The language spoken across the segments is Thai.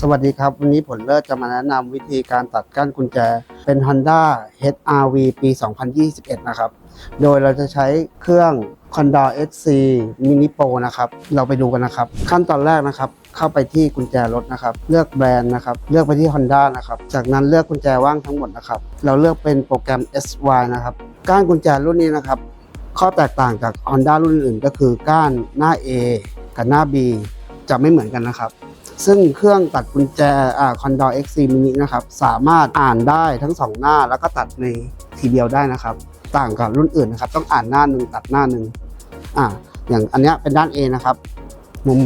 สวัสดีครับ วันนี้ผลเลิศจะมาแนะนำวิธีการตัดก้านกุญแจ เป็น Honda HRV ปี 2021 นะครับ โดยเราจะใช้เครื่อง Honda SC Mini Pro นะครับ เราไปดูกันนะครับ ขั้นตอนแรกนะครับ เข้าไปที่กุญแจรถนะครับ เลือกแบรนด์นะครับ เลือกไปที่ Honda นะครับ จากนั้นเลือกกุญแจว่างทั้งหมดนะครับ เราเลือกเป็นโปรแกรม SY นะครับ ก้านกุญแจรุ่นนี้นะครับ ข้อแตกต่างจาก Honda รุ่นอื่นก็คือก้านหน้า A กับหน้า B จะไม่เหมือนกันนะครับ ซึ่งเครื่องตัดกุญแจอ่า Condor XC Mini นะครับ สามารถอ่านได้ทั้งสองหน้าแล้วก็ตัดในทีเดียวได้นะครับ ต่างกับรุ่นอื่นนะครับ ต้องอ่านหน้าหนึ่งตัดหน้าหนึ่งอ่าอย่างอันนี้เป็นด้าน A นะครับ มุม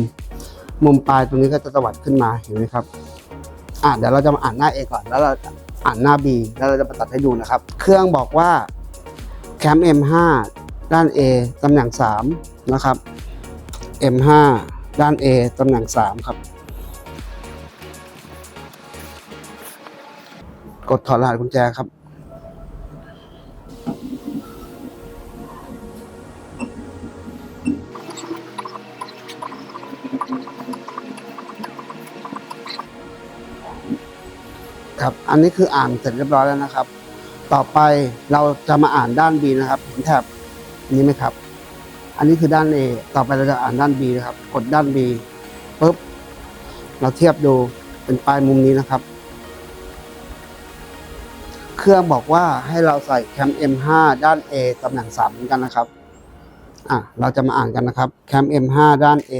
มุมปลายตรงนี้ก็จะตวัดขึ้นมาเห็นไหมครับอ่าเดี๋ยวเราจะมาอ่านหน้า A ก่อนแล้วเราอ่านหน้า B แล้วเราจะมาตัดให้ดูนะครับ เครื่องบอกว่าแคม M5 ด้าน A ตำแหน่ง 3 นะครับ M5 ด้าน A ตำแหน่ง 3 ครับ กดถอดรหัสกุญแจครับ ครับ อันนี้คืออ่านเสร็จเรียบร้อยแล้วนะครับ ต่อไปเราจะมาอ่านด้าน B นะครับเห็นแถบนี้ไหมครับ อันนี้คือด้าน A ต่อไปเราจะอ่านด้าน B นะครับ กดด้าน B ปุ๊บ เราเทียบดูเป็นปลายมุมนี้นะครับ เครื่องบอกว่าให้เราใส่แคม M5 ด้าน A ตำแหน่ง3เหมือนกันนะครับ อะ เราจะมาอ่านกันนะครับ แคม M5 ด้าน A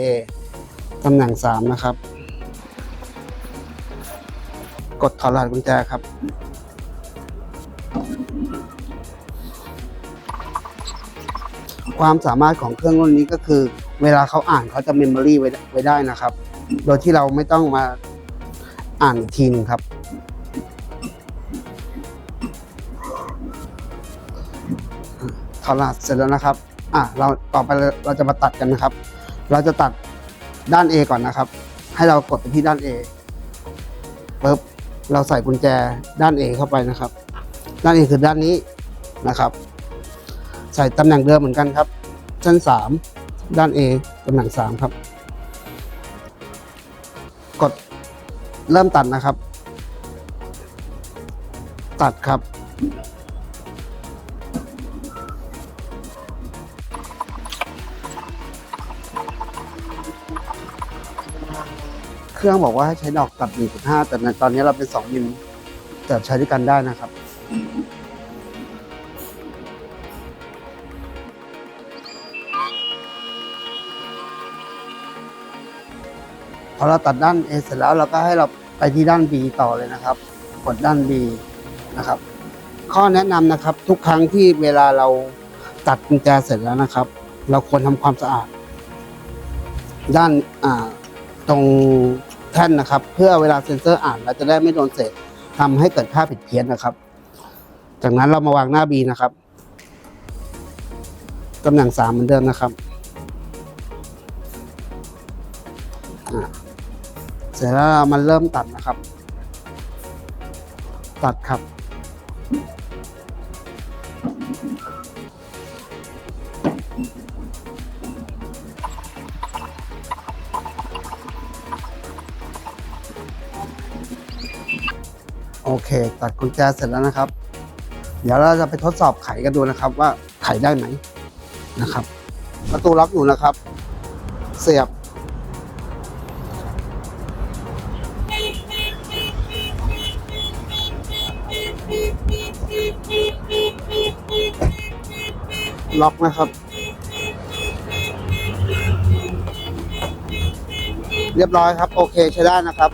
ตำแหน่ง 3 นะครับ กดถอดรหัสกุญแจครับ ความสามารถของเครื่องรุ่นนี้ก็คือ เวลาเขาอ่านเขาจะเมมโมรี่ไว้ได้นะครับ โดยที่เราไม่ต้องมาอ่านอีกทีนึงครับ ถอดรหัสเสร็จแล้วนะครับ อะเราต่อไปเราเราจะมาตัดกันนะครับ เราจะตัดด้าน A ก่อนนะครับ ให้เรากดไปที่ด้าน A ปุ๊บเราใส่กุญแจด้าน A เข้าไปนะครับ ด้าน A คือด้านนี้นะครับ ใส่ตำแหน่งเดิมเหมือนกันครับ ชั้น 3 ด้าน A ตำแหน่ง 3 ครับ กดเริ่มตัดนะครับ ตัดครับ เครื่องบอกว่าให้ใช้ดอกตัด 1.5 แต่ในตอนนี้เราเป็น 2 มิลแต่ใช้ด้วยกันได้นะครับ พอเราตัดด้าน A เสร็จแล้วเราก็ให้เราไปที่ด้าน B ต่อเลยนะครับ กดด้าน B นะครับ ข้อแนะนำนะครับทุกครั้งที่เวลาเราตัดกุญแจเสร็จแล้วนะครับ เราควรทำความสะอาด ด้านตรงแท่นนะครับ เพื่อเวลาเซ็นเซอร์อ่านเราจะได้ไม่โดนเศษทำให้เกิดค่าผิดเพี้ยนนะครับ จากนั้นเรามาวางหน้า B นะครับตำแหน่ง3เหมือนเดิมนะครับอ่าเสร็จแล้วเรามาเริ่มตัดนะครับ ตัดครับ โอเค ตัดกุญแจเสร็จแล้วนะครับ เดี๋ยวเราจะไปทดสอบไขกันดูนะครับว่าไขได้ไหมนะครับ ประตูล็อกอยู่นะครับ เสียบ ล็อกนะครับ เรียบร้อยครับ โอเคใช้ได้นะครับ